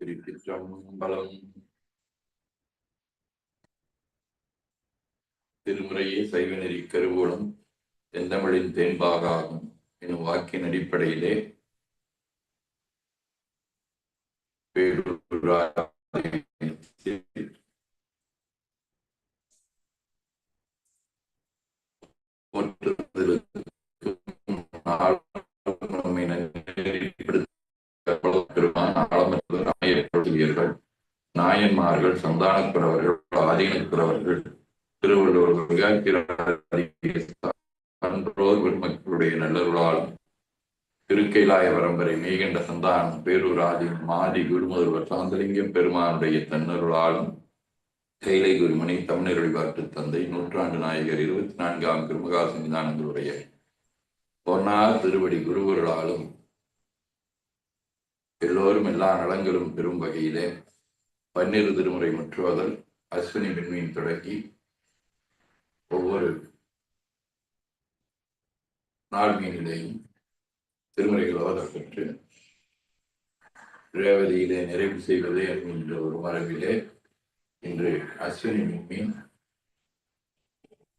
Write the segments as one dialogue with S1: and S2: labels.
S1: திருச்சிற்றம்பலம் திருமுறையே சைவ நெறி கருவூலம் செந்தமிழின் தேன்பாகாகும் எனும் வாக்கின் அடிப்படையிலே பேரூராட்சி ஊழியர்கள் நாயன்மார்கள் சந்தானக்குறவர்கள் ஆதீனக்குறவர்கள் திருவள்ளுவர் அன்றோர் பெருமக்களுடைய நல்லருளாலும் திருக்கைலாய பரம்பரை மேகண்ட சந்தானம் பேரூராதி மாதி குருமுதல்வர் சாந்தலிங்கம் பெருமானுடைய தன்னருளாலும் கைலை குருமணி தமிழர் வழிபாட்டு தந்தை நூற்றாண்டு நாயகர் இருபத்தி நான்காம் குருமகா சன்னிதானங்களுடைய பொன்னார் திருவடி குருவர்களாலும் எல்லோரும் எல்லா நலங்களும் பெறும் வகையிலே பன்னிரு திருமுறை முற்றுவதல் அஸ்வினி விண்மீன் தொடங்கி ஒவ்வொரு நாள் மீனிலேயும் திருமுறைகள் ஓதப்பெற்று ரேவதியிலே நிறைவு செய்வதே என்கின்ற ஒரு மரபிலே இன்று அஸ்வினி விண்மீன்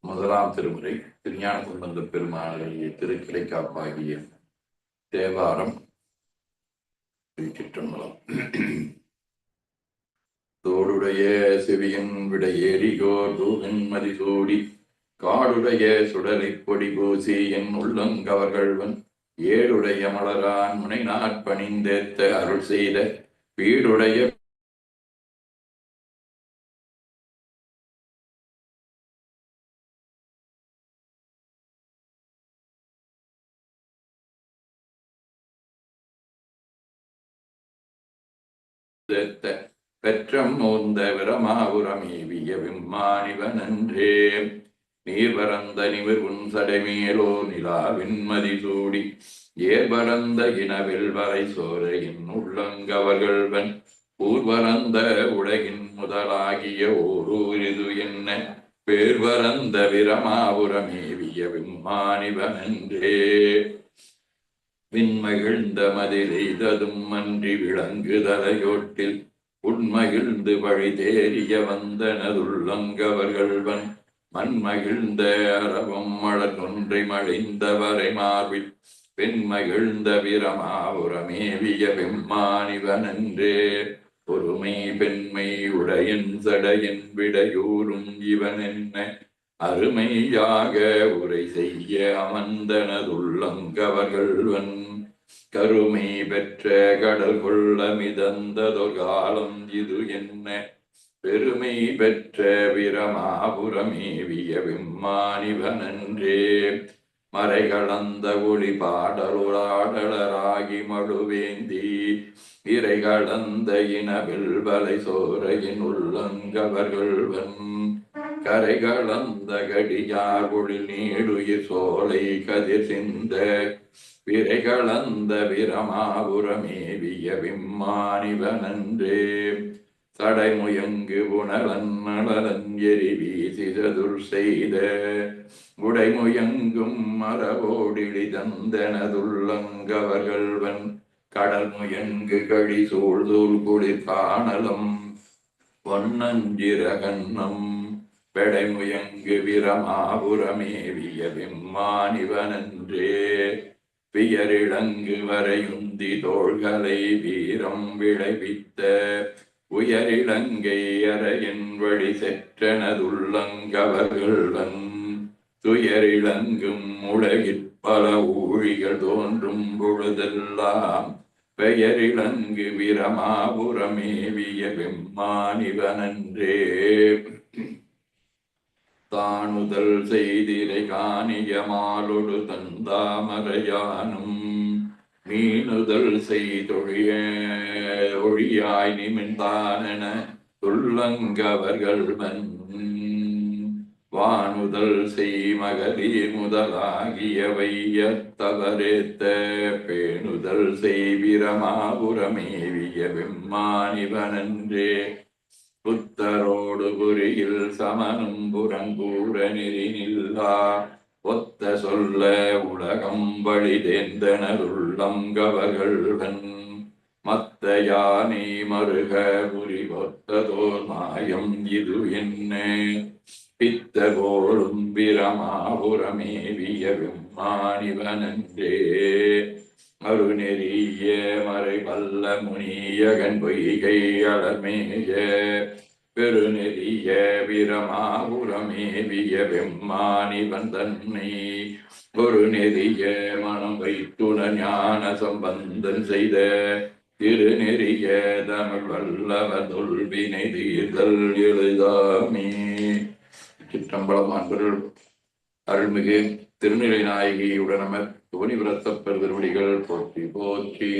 S1: முதலாம் திருமுறை திருஞான சம்பந்த பெருமாளுடைய திருக்கிளை காப்பாகிய தேவாரம் திருச்சிற்றம்பலம். தோடுடைய செவியன் விடையேறியோர் தூகன் மதிசூடி காடுடைய சுடலை பொடி பூசி என் உள்ளங்கவர்கள்வன் ஏடுடைய மலரான் முனை நாட்பணிந்தேத்த அருள் செய்த வீடுடைய தேத்த பெற்றம் மூந்த விரமாபுரமேவிய விம்மானிவனன்றே நீர் பரந்த நிமிர் உன் சடைமேலோ நிலாவின் சூடி. ஏர் பரந்த இனவில் வரை சோரையின் உள்ளங்கவர்கள்வன். ஊர்வரந்த உலகின் முதலாகிய ஓரூரிது என்ன? என்ன விரமாபுரம் ஏவிய விரமாபுரமேவிய விம்மானிவனன்றே விண்மகிழ்ந்த மதிலெய்ததும் அன்றி விளங்குதலையோட்டில் உண்மகிழ்ந்து வழி தேறிய வந்தனதுள்ளங்கவர்கள்வன் மண்மகிழ்ந்த அரவம் மலர் ஒன்றை மழிந்தவரை மார்பில் பெண்மகிழ்ந்த வீரமாபுரமேவிய பெம்மானிவனன்றே பொறுமை பெண்மை உடையன் சடையன் விடையூறும் இவன் என்ன அருமையாக உரை செய்ய அமர்ந்தனதுள்ளங்கவர்கள்வன். கருமை பெற்ற கடல் கொள்ள மிதந்ததொரு காலம் இது என்ன? பெருமை பெற்ற விரமாபுரமேவிய விம்மானிவனன்றே. மறை கடந்த ஒளி பாடலுராடலராகி மழுவேந்தி. இறை கடந்த இனவில் வலை சோரையின் உள்ளங்கவர்கள்வன். கரைகளந்த கடியார் ஒளி நீடுயிர் சோலை கதிர் சிந்த விரை விரமாபுரமேவிய விம்மானிவனன்றே. சடைமுயங்கு உணலன் நலன் எரி வீசி செய்த உடைமுயங்கும் மரபோடிழி தந்தனதுள்ளங்கவர்கள்வன் கடல் முயங்கு கழி சூழ்தூள் குளிர் காணலம் பொன்னஞ்சிரகண்ணம் பெடைமுயங்கு விரமாபுரமேவிய விம்மானிவனன்றே. பியரிழங்கு வரையுந்தி தோள்களை வீரம் விளைவித்த உயரிழங்கை அறையின் வழி செற்றனதுள்ளங்கவர்கள்வன் துயரிழங்கும் உலகிற் பல ஊழிகள் தோன்றும் பொழுதெல்லாம் பெயரிழங்கு விரமாபுரமேவிய தான் முதல் செய்திரை காணியமாலொடு தந்தாமரையானும் மீனுதல் செய்தொழிய ஒழியாய் நிமிழ்ந்தானென துள்ளங்கவர்கள் வன் வானுதல் செய் மகளிர் முதலாகிய பேணுதல் செய்விரமாபுரமேவிய விம்மானிவனன்றே. புத்தரோடு புரியில் சமனும் புறங்கூற நெறினில்லா ஒத்த சொல்ல உலகம் வழி தேர்ந்தனருள்ளம் மத்த யானை மருக புரி ஒத்ததோர் மாயம் இது என்ன? பித்த போலும் பிரமாபுரமேவிய விம்மானிவனன்றே. மறுநெறிய மறை வல்ல முனியகன் பொய்கை அலமேய பெருநெறிய பிரமாபுரமேவிய வெம்மானிவன் வந்தன்னை. ஒரு நெறிய மனம் வைத்துண ஞான சம்பந்தன் செய்த. திருநெறிய தமிழ் வல்லவர் தொல்வினை தீர்தல் எழுதாமே. சிற்றம்பலம் அன்பர்கள். அருள்மிகு திருநிலை நாயகியுடனமர் துவனி விரத்தப்பர் திருவடிகள் போற்றி போற்றி.